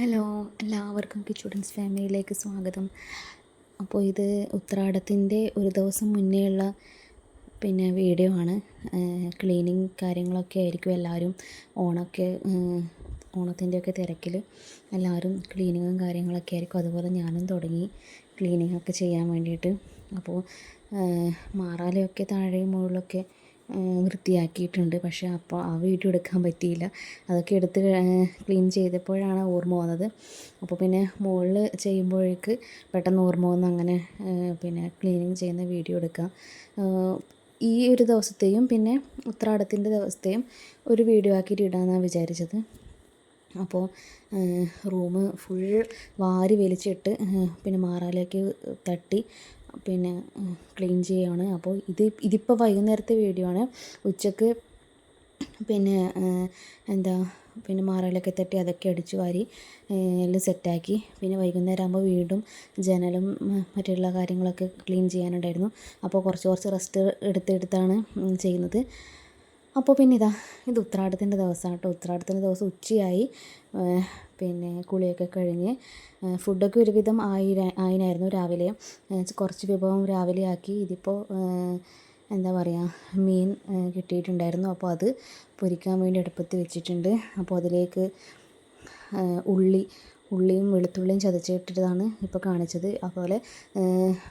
Hello എല്ലാവർക്കും കിച്ചുഡൻസ് ഫാമിലിയിലേക്ക് സ്വാഗതം. അപ്പോൾ ഇത് ഉത്രാടത്തിന്റെ ഒരു ദിവസം മുന്നേയുള്ള പിന്നെ വീഡിയോ ആണ്. ക്ലീനിങ് കാര്യങ്ങളൊക്കെ ആയിരിക്കും എല്ലാവരും ഓണമൊക്കെ ഓണത്തിന്റെയൊക്കെ തിരക്കിൽ എല്ലാവരും ക്ലീനിങ്ങും കാര്യങ്ങളൊക്കെ ആയിരിക്കും. അതുപോലെ ഞാനും തുടങ്ങി ക്ലീനിങ്ങൊക്കെ ചെയ്യാൻ വേണ്ടിയിട്ട്. അപ്പോൾ മാറാലയൊക്കെ താഴെയും മുകളിലൊക്കെ വൃത്തിയാക്കിയിട്ടുണ്ട്. പക്ഷേ അപ്പോൾ ആ വീഡിയോ എടുക്കാൻ പറ്റിയില്ല. അതൊക്കെ എടുത്ത് ക്ലീൻ ചെയ്തപ്പോഴാണ് ഓർമ്മ വന്നത്. അപ്പോൾ പിന്നെ മുകളിൽ ചെയ്യുമ്പോഴേക്ക് പെട്ടെന്ന് ഓർമ്മ വന്ന് അങ്ങനെ പിന്നെ ക്ലീനിങ് ചെയ്യുന്ന വീഡിയോ എടുക്കാം. ഈ ഒരു ദിവസത്തെയും പിന്നെ ഉത്രാടത്തിന്റെ ദിവസത്തെയും ഒരു വീഡിയോ ആക്കിയിട്ട് ഇടാമെന്നാണ് വിചാരിച്ചത്. അപ്പോൾ റൂം ഫുൾ വാരി വലിച്ചിട്ട് പിന്നെ മാറാലേക്ക് തട്ടി പിന്നെ ക്ലീൻ ചെയ്യുകയാണ് അപ്പോൾ ഇത് ഇതിപ്പോൾ വൈകുന്നേരത്തെ വീഡിയോ ആണ്. ഉച്ചയ്ക്ക് പിന്നെ എന്താ പിന്നെ മാറയിലൊക്കെ തട്ടി അതൊക്കെ അടിച്ചു വാരി എല്ലാം സെറ്റാക്കി പിന്നെ വൈകുന്നേരം ആകുമ്പോൾ വീണ്ടും ജനലും മറ്റുള്ള കാര്യങ്ങളൊക്കെ ക്ലീൻ ചെയ്യാനുണ്ടായിരുന്നു. അപ്പോൾ കുറച്ച് കുറച്ച് റെസ്റ്റ് എടുത്തെടുത്താണ് ചെയ്യുന്നത്. അപ്പോൾ പിന്നെ ഇതാ ഇത് ഉത്രാടത്തിന്റെ ദിവസമാണ് കേട്ടോ. ഉത്രാടത്തിന്റെ ദിവസം ഉച്ചയായി. പിന്നെ കുളിയൊക്കെ കഴിഞ്ഞ് ഫുഡൊക്കെ ഒരുവിധം ആയി ആയിനായിരുന്നു രാവിലെ. കുറച്ച് വിഭവം രാവിലെ ആക്കി. ഇതിപ്പോൾ എന്താ പറയുക മീൻ കിട്ടിയിട്ടുണ്ടായിരുന്നു. അപ്പോൾ അത് പൊരിക്കാൻ വേണ്ടി അടുപ്പത്ത് വെച്ചിട്ടുണ്ട്. അപ്പോൾ അതിലേക്ക് ഉള്ളി ഉള്ളിയും വെളുത്തുള്ളിയും ചതച്ചിട്ടിട്ടാണ് ഇപ്പോൾ കാണിച്ചത്. അതുപോലെ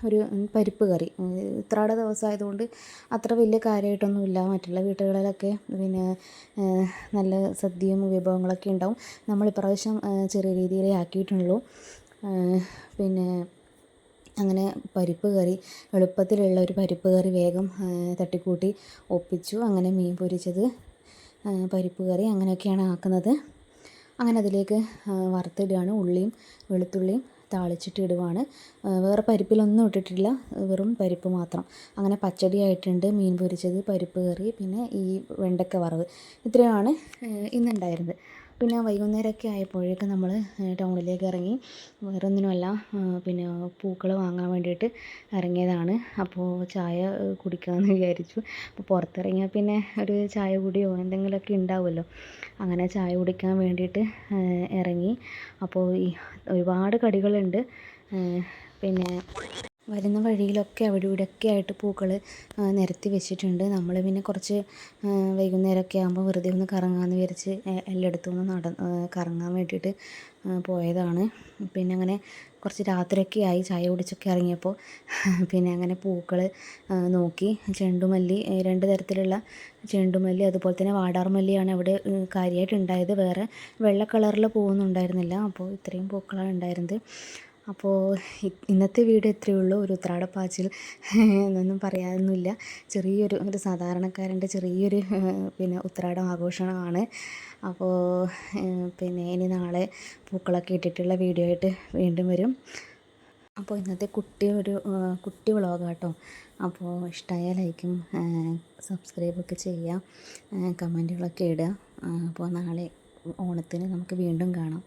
ഒരു പരിപ്പ് കറി. ഉത്രാട ദിവസമായതുകൊണ്ട് അത്ര വലിയ കാര്യമായിട്ടൊന്നുമില്ല മറ്റുള്ള വീട്ടുകളിലൊക്കെ പിന്നെ നല്ല സദ്യയും വിഭവങ്ങളൊക്കെ ഉണ്ടാവും. നമ്മൾ ഇപ്രാവശ്യം ചെറിയ രീതിയിലേ ആക്കിയിട്ടുള്ളൂ. പിന്നെ അങ്ങനെ പരിപ്പ് കറി എളുപ്പത്തിലുള്ള ഒരു പരിപ്പ് കറി വേഗം തട്ടിക്കൂട്ടി ഒപ്പിച്ചു. അങ്ങനെ മീൻ പൊരിച്ചത് പരിപ്പ് കറി അങ്ങനെയൊക്കെയാണ് ആക്കുന്നത്. അങ്ങനെ അതിലേക്ക് വറുത്തിടുകയാണ്. ഉള്ളിയും വെളുത്തുള്ളിയും താളിച്ചിട്ട് ഇടുവാണ്. വേറെ പരിപ്പിലൊന്നും ഇട്ടിട്ടില്ല. വെറും പരിപ്പ് മാത്രം. അങ്ങനെ പച്ചടി ആയിട്ടുണ്ട് മീൻ പൊരിച്ചത് പരിപ്പ് കറി പിന്നെ ഈ വെണ്ടക്ക വറവ്. ഇത്രയുമാണ് ഇന്നുണ്ടായിരുന്നത്. പിന്നെ വൈകുന്നേരമൊക്കെ ആയപ്പോഴേക്കും നമ്മൾ ടൗണിലേക്ക് ഇറങ്ങി. വേറൊന്നിനുമല്ല പിന്നെ പൂക്കൾ വാങ്ങാൻ വേണ്ടിയിട്ട് ഇറങ്ങിയതാണ്. അപ്പോൾ ചായ കുടിക്കാമെന്ന് വിചാരിച്ചു. അപ്പോൾ പുറത്തിറങ്ങിയാൽ പിന്നെ ഒരു ചായ കുടിയോ എന്തെങ്കിലുമൊക്കെ ഉണ്ടാവുമല്ലോ. അങ്ങനെ ചായ കുടിക്കാൻ വേണ്ടിയിട്ട് ഇറങ്ങി. അപ്പോൾ ഈ ഒരുപാട് കടികളുണ്ട്. പിന്നെ വരുന്ന വഴിയിലൊക്കെ അവിടെ ഇവിടെയൊക്കെ ആയിട്ട് പൂക്കൾ നിരത്തി വെച്ചിട്ടുണ്ട്. നമ്മൾ പിന്നെ കുറച്ച് വൈകുന്നേരമൊക്കെ ആകുമ്പോൾ വെറുതെ ഒന്ന് കറങ്ങാമെന്ന് വിചാരിച്ച് എല്ലായിടത്തും ഒന്ന് നട കറങ്ങാൻ വേണ്ടിയിട്ട് പോയതാണ്. പിന്നെ അങ്ങനെ കുറച്ച് രാത്രിയൊക്കെ ആയി. ചായ കുടിച്ചൊക്കെ ഇറങ്ങിയപ്പോൾ പിന്നെ അങ്ങനെ പൂക്കൾ നോക്കി. ചെണ്ടുമല്ലി രണ്ട് തരത്തിലുള്ള ചെണ്ടുമല്ലി അതുപോലെ തന്നെ വാടാർമല്ലിയാണ് അവിടെ കാര്യമായിട്ട് ഉണ്ടായത് വേറെ വെള്ള കളറിൽ പൂവൊന്നും ഉണ്ടായിരുന്നില്ല. അപ്പോൾ ഇത്രയും പൂക്കളാണ് ഉണ്ടായിരുന്നത്. അപ്പോൾ ഇന്നത്തെ വീഡിയോ ഇത്രയേ ഉള്ളൂ. ഒരു ഉത്രാട പാച്ചിൽ എന്നൊന്നും പറയാനൊന്നുമില്ല. ചെറിയൊരു ഒരു സാധാരണക്കാരന്റെ ചെറിയൊരു പിന്നെ ഉത്രാടം ആഘോഷമാണ് അപ്പോൾ പിന്നെ ഇനി നാളെ പൂക്കളൊക്കെ ഇട്ടിട്ടുള്ള വീഡിയോ ആയിട്ട് വീണ്ടും വരും. അപ്പോൾ ഇന്നത്തെ കുട്ടി ഒരു കുട്ടി വ്ളോഗ് കേട്ടോ അപ്പോൾ ഇഷ്ടമായ ലൈക്കും സബ്സ്ക്രൈബൊക്കെ ചെയ്യുക കമന്റുകളൊക്കെ ഇടുക. അപ്പോൾ നാളെ ഓണത്തിന് നമുക്ക് വീണ്ടും കാണാം.